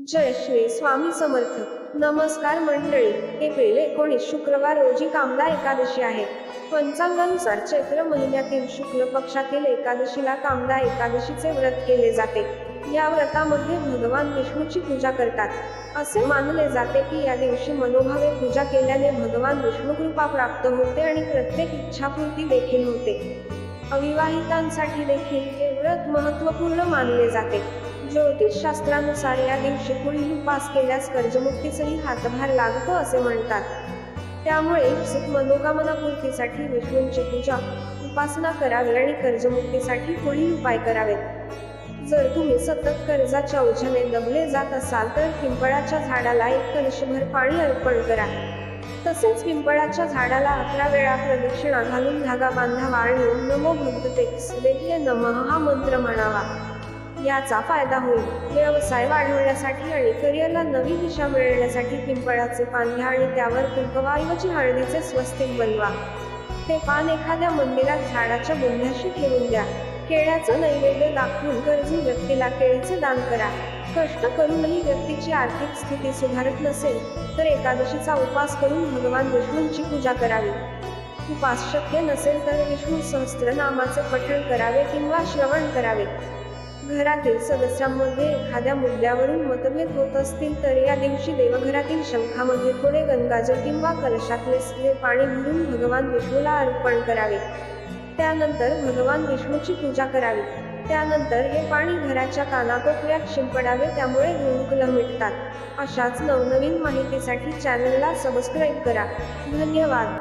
जय श्री स्वामी समर्थ. नमस्कार मंडळी. एप्रिल एकोणीस शुक्रवार रोजी कामदा एकादशी आहे. पंचांगानुसार चैत्र महिन्यातील शुक्ल पक्षातील एकादशीला कामदा एकादशीचे व्रत केले जाते. या व्रतामध्ये भगवान विष्णूची पूजा करतात. असे मानले जाते की या दिवशी मनोभावे पूजा केल्याने भगवान विष्णू कृपा प्राप्त होते आणि प्रत्येक इच्छापूर्ती देखील होते. अविवाहितांसाठी देखील हे व्रत महत्त्वपूर्ण मानले जाते. ज्योतिष शास्त्रानुसार या दिवशी पुढील उपास केल्यास कर्जमुक्तीचाही हातभार लागतो असे म्हणतात. त्यामुळे सुख मनोकामना पूर्तीसाठी विष्णूंची पूजा उपासना करावी आणि कर्जमुक्तीसाठी पुढील उपाय करावेत. जर तुम्ही सतत कर्जाच्या ओझ्याने दबले जात असाल तर पिंपळाच्या झाडाला एक कलशभर पाणी अर्पण करा. तसेच पिंपळाच्या झाडाला अकरा वेळा प्रदक्षिणा घालून धागा बांधावा आणि ओम नमो भगवते सुदेव्य नमः हा मंत्र म्हणावा. याचा फायदा होईल. व्यवसाय वाढवण्यासाठी आणि करिअरला नवी दिशा मिळवण्यासाठी पिंपळाचे पान घ्या आणि त्यावर कुंकवाऐवजी हळदीचे स्वस्तिक बनवा. ते पान एखाद्या मंदिरात झाडाच्या बोंध्याशी ठेवून द्या. केळ्याचं नैवेद्य दाखवून गरजू व्यक्तीला केळीचे दान करा. कष्ट करूनही व्यक्तीची आर्थिक स्थिती सुधारत नसेल तर एकादशीचा उपवास करून भगवान विष्णूंची पूजा करावी. उपास शक्य नसेल तर विष्णू सहस्त्रनामाचे पठण करावे किंवा श्रवण करावे. घरातील सदस्यांमध्ये एखाद्या मुद्द्यावरून मतभेद होत असतील तर या दिवशी देवघरातील शंखामध्ये थोडे गंगाजल किंवा कलशातले स्त्रे पाणी भरून भगवान विष्णूला अर्पण करावे. त्यानंतर भगवान विष्णूची पूजा करावी. त्यानंतर हे पाणी घराच्या कानाकोपऱ्यात शिंपडावे त्यामुळे गुणकुलं मिटतात. अशाच नवनवीन माहितीसाठी चॅनलला सबस्क्राईब करा. धन्यवाद.